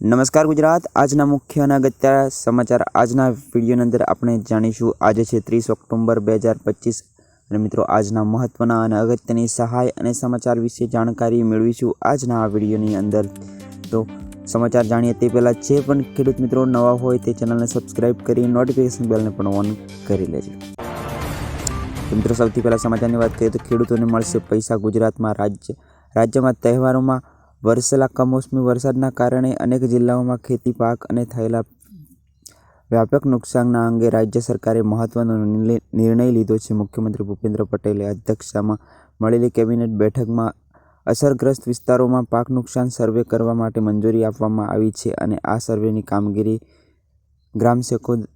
નમસ્કાર ગુજરાત. આજના મુખ્ય અને અગત્ય સમાચાર આજના વિડીયોની અંદર આપણે જાણીશું. આજે છે ત્રીસ ઓક્ટોબર બે હજાર પચીસ અને મિત્રો આજના મહત્ત્વના અને અગત્યની સહાય અને સમાચાર વિશે જાણકારી મેળવીશું આજના આ વિડીયોની અંદર. તો સમાચાર જાણીએ તે પહેલાં જે પણ ખેડૂત મિત્રો નવા હોય તે ચેનલને સબસ્ક્રાઈબ કરી નોટિફિકેશન બેલને પણ ઓન કરી લેજો. તો મિત્રો સૌથી પહેલાં સમાચારની વાત કરીએ તો ખેડૂતોને મળશે પૈસા ગુજરાતમાં. રાજ્ય, રાજ્યમાં તહેવારોમાં વરસેલા કમોસમી વરસાદના કારણે અનેક જિલ્લાઓમાં ખેતી પાક અને થયેલા વ્યાપક નુકસાનના અંગે રાજ્ય સરકારે મહત્વનો નિર્ણય- લીધો છે. મુખ્યમંત્રી ભૂપેન્દ્ર પટેલે અધ્યક્ષતામાં મળેલી કેબિનેટ બેઠકમાં અસરગ્રસ્ત વિસ્તારોમાં પાક નુકસાન સર્વે કરવા માટે મંજૂરી આપવામાં આવી છે અને આ સર્વેની કામગીરી ગ્રામ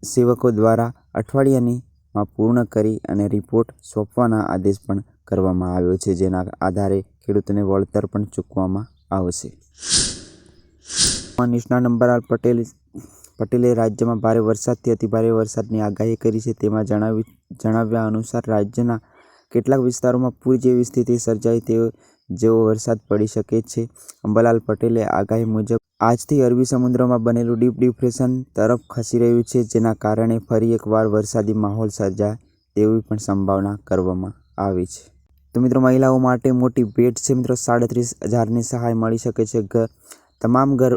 સેવકો દ્વારા અઠવાડિયાનીમાં પૂર્ણ કરી અને રિપોર્ટ સોંપવાના આદેશ પણ કરવામાં આવ્યો છે, જેના આધારે ખેડૂતોને વળતર પણ ચૂકવવામાં આવશે નિષ્ણા નંબરલાલ પટેલ પટેલે રાજ્યમાં ભારે વરસાદથી અતિભારે વરસાદની આગાહી કરી છે. તેમાં જણાવી, જણાવ્યા અનુસાર રાજ્યના કેટલાક વિસ્તારોમાં પૂર જેવી સ્થિતિ સર્જાય તેવો, જેવો વરસાદ પડી શકે છે. અંબાલાલ પટેલે આગાહી મુજબ, આજથી અરબી સમુદ્રમાં બનેલું ડીપ ડિપ્રેશન તરફ ખસી રહ્યું છે, જેના કારણે ફરી એકવાર વરસાદી માહોલ સર્જાય તેવી પણ સંભાવના કરવામાં આવી છે. તો મિત્રો મહિલાઓ માટે મોટી ભેટ છે. મિત્રો સાડત્રીસ હજારની સહાય મળી શકે છે ઘર તમામ ઘર,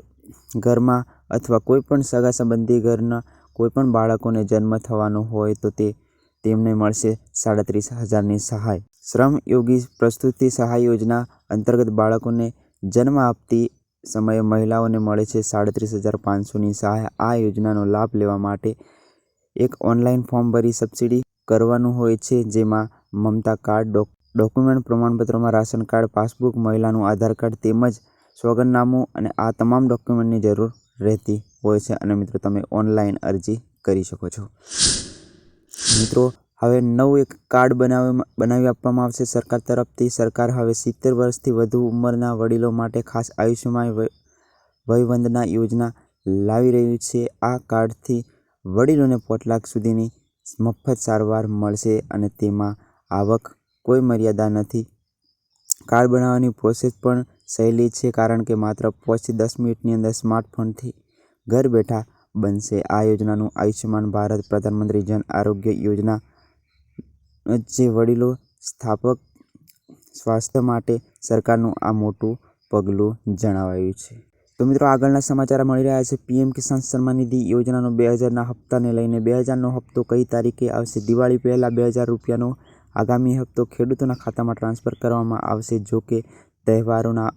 ઘરમાં અથવા કોઈપણ સગા સંબંધી ઘરના કોઈ પણ બાળકોને જન્મ થવાનો હોય તો તે, તેમને મળશે સાડત્રીસ હજારની સહાય. શ્રમ યોગી પ્રસ્તુતિ સહાય યોજના અંતર્ગત બાળકોને જન્મ આપતી સમયે મહિલાઓને મળે છે સાડત્રીસ હજાર પાંચસોની સહાય. આ યોજનાનો લાભ લેવા માટે એક ઓનલાઈન ફોર્મ ભરી સબસિડી કરવાનું હોય છે જેમાં મમતા કાર્ડ, ડોક ડોક્યુમેન્ટ પ્રમાણપત્રમાં રાશન કાર્ડ, પાસબુક, મહિલાનું આધાર કાર્ડ તેમજ સોગંદનામું અને આ તમામ ડોક્યુમેન્ટની જરૂર રહેતી હોય છે અને મિત્રો તમે ઓનલાઈન અરજી કરી શકો છો. મિત્રો, હવે નવું એક કાર્ડ બનાવવામાં બનાવી આપવામાં આવશે સરકાર તરફથી. સરકાર હવે સિત્તેર વર્ષથી વધુ ઉંમરના વડીલો માટે ખાસ આયુષ્યમાન વય- વયવંદના યોજના લાવી રહ્યું છે. આ કાર્ડથી વડીલોને પોટ લાખ સુધીની મફત સારવાર મળશે અને તેમાં આવક કોઈ મર્યાદા નથી. કાર્ડ બનાવવાની પ્રોસેસ પણ સહેલી છે કારણ કે માત્ર પાંચથી દસ મિનિટની અંદર સ્માર્ટફોનથી ઘર બેઠા બનશે. આ યોજનાનું આયુષ્યમાન ભારત પ્રધાનમંત્રી જન આરોગ્ય યોજના જે વડીલો, સ્થાપક, સ્વાસ્થ્ય માટે સરકારનું આ મોટું પગલું જણાવાયું છે. તો મિત્રો આગળના સમાચાર મળી રહ્યા છે. પીએમ કિસાન સન્માન નિધિ યોજનાનો બે હજારના હપ્તાને લઈને બે હજારનો હપ્તો કઈ તારીખે આવશે? દિવાળી પહેલાં બે હજાર રૂપિયાનો આગામી હપ્તો ખેડૂતોના ખાતામાં ટ્રાન્સફર કરવામાં આવશે, જો કે તહેવારોના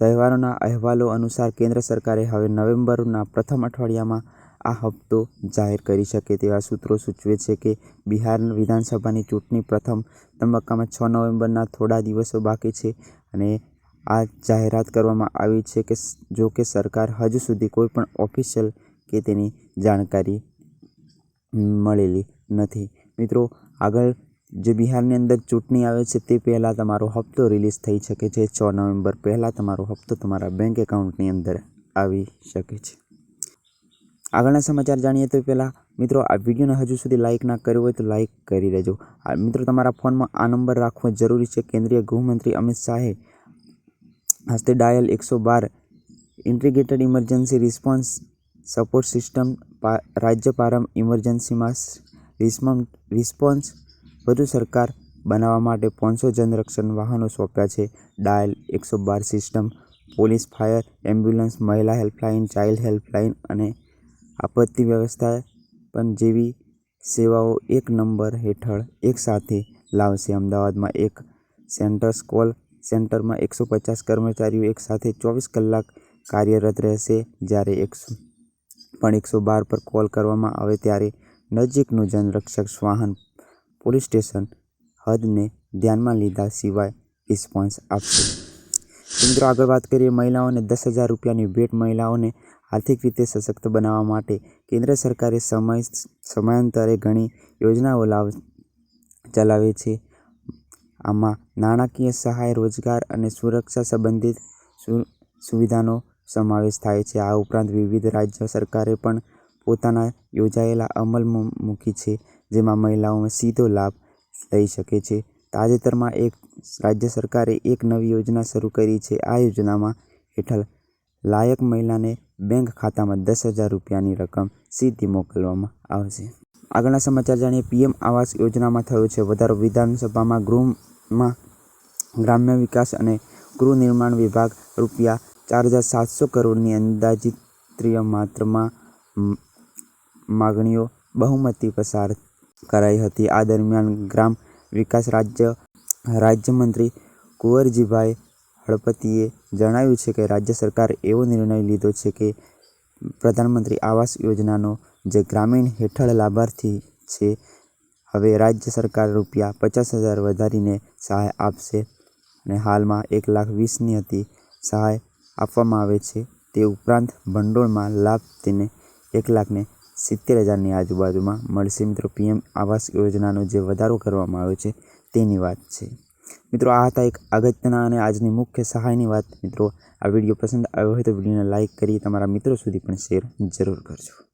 તહેવારોના અહેવાલો અનુસાર કેન્દ્ર સરકારે હવે નવેમ્બરના પ્રથમ અઠવાડિયામાં આ હપ્તો જાહેર કરી શકે તેવા સૂત્રો સૂચવે છે કે બિહાર વિધાનસભાની ચૂંટણી પ્રથમ તબક્કામાં છ નવેમ્બરના થોડા દિવસો બાકી છે અને આ જાહેરાત કરવામાં આવી છે કે જો કે સરકાર હજુ સુધી કોઈ પણ ઓફિશિયલ કે તેની જાણકારી મળેલી નથી. મિત્રો, આગળ જે બિહારની અંદર ચૂંટણી આવે છે તે પહેલાં તમારો હપ્તો રિલીઝ થઈ શકે છે. છ નવેમ્બર પહેલાં તમારો હપ્તો તમારા બેંક એકાઉન્ટની અંદર આવી શકે છે. આગળના સમાચાર જાણીએ તો પહેલાં, મિત્રો, આ વિડીયોને હજુ સુધી લાઇક ના કર્યો હોય તો લાઇક કરી દેજો મિત્રો, તમારા ફોનમાં આ નંબર રાખવો જરૂરી છે. કેન્દ્રીય ગૃહમંત્રી અમિત શાહે હસ્તે ડાયલ એકસો બાર integrated emergency response support system રાજ્ય પ્રારંભ ઇમરજન્સીમાં રિસ્પોન્સ વધુ સરકાર બનાવવા માટે પાંચસો જનરક્ષણ વાહનો સોંપ્યા છે. ડાયલ એકસો બાર સિસ્ટમ, પોલીસ ફાયર એમ્બ્યુલન્સ, મહિલા હેલ્પલાઇન, ચાઇલ્ડ હેલ્પલાઇન અને આપત્તિ વ્યવસ્થાપન જેવી સેવાઓ એક નંબર હેઠળ એકસાથે લાવશે. અમદાવાદમાં એક સેન્ટર્સ કોલ સેન્ટરમાં એકસો પચાસ કર્મચારીઓ એકસાથે ચોવીસ કલાક કાર્યરત રહેશે. જ્યારે એકસો પણ એકસો બાર પર કોલ કરવામાં આવે ત્યારે નજીકનું જનરક્ષક વાહન પોલીસ સ્ટેશન હદને ધ્યાનમાં લીધા સિવાય રિસ્પોન્સ આપશે. મિત્રો, આગળ વાત કરીએ મહિલાઓને. દસ હજાર રૂપિયાની ભેટ મહિલાઓને આર્થિક રીતે સશક્ત બનાવવા માટે કેન્દ્ર સરકારે સમય સમયાંતરે ઘણી યોજનાઓ લાવ, ચલાવે છે. આમાં નાણાકીય સહાય, રોજગાર અને સુરક્ષા સંબંધિત સુવિધાનો સમાવેશ થાય છે. આ ઉપરાંત વિવિધ રાજ્ય સરકારે પણ પોતાના યોજાયેલા અમલ મૂકી છે. જેમાં મહિલાઓને સીધો લાભ લઈ શકે છે. તાજેતરમાં એક રાજ્ય સરકારે એક નવી યોજના શરૂ કરી છે. આ યોજનામાં હેઠળ લાયક મહિલાને બેંક ખાતામાં દસ હજાર રૂપિયાની રકમ સીધી મોકલવામાં આવશે. આગળના સમાચાર જાણીએ. પીએમ આવાસ યોજનામાં થયો છે. વધારો વિધાનસભામાં ગૃહમાં ગ્રામ્ય વિકાસ અને ગૃહ નિર્માણ વિભાગ રૂપિયા ચાર હજાર સાતસો કરોડની અંદાજિત માત્રમાં માગણીઓ બહુમતી પસાર કરાઈ હતી. આ દરમિયાન ગ્રામ વિકાસ રાજ્ય રાજ્યમંત્રી કુંવરજીભાઈ હળપતિએ જણાવ્યું છે કે, રાજ્ય સરકારે એવો નિર્ણય લીધો છે કે, પ્રધાનમંત્રી આવાસ યોજનાનો જે ગ્રામીણ હેઠળ લાભાર્થી છે, હવે રાજ્ય સરકાર રૂપિયા પચાસ હજાર વધારીને સહાય આપશે અને હાલમાં એક લાખ વીસની હતી સહાય આપવામાં આવે છે. તે ઉપરાંત ભંડોળમાં લાભ તેને એક લાખને સિત્તેર હજારની આજુબાજુમાં મળશે. મિત્રો, પીએમ આવાસ યોજનાનો જે વધારો કરવામાં આવ્યો છે, તેની વાત છે. મિત્રો, આ હતા એક અગત્યના અને આજની મુખ્ય સહાયની વાત. મિત્રો, આ વીડિયો પસંદ આવ્યો હોય તો વિડીયોને લાઇક કરી તમારા મિત્રો સુધી પણ શેર જરૂર કરજો.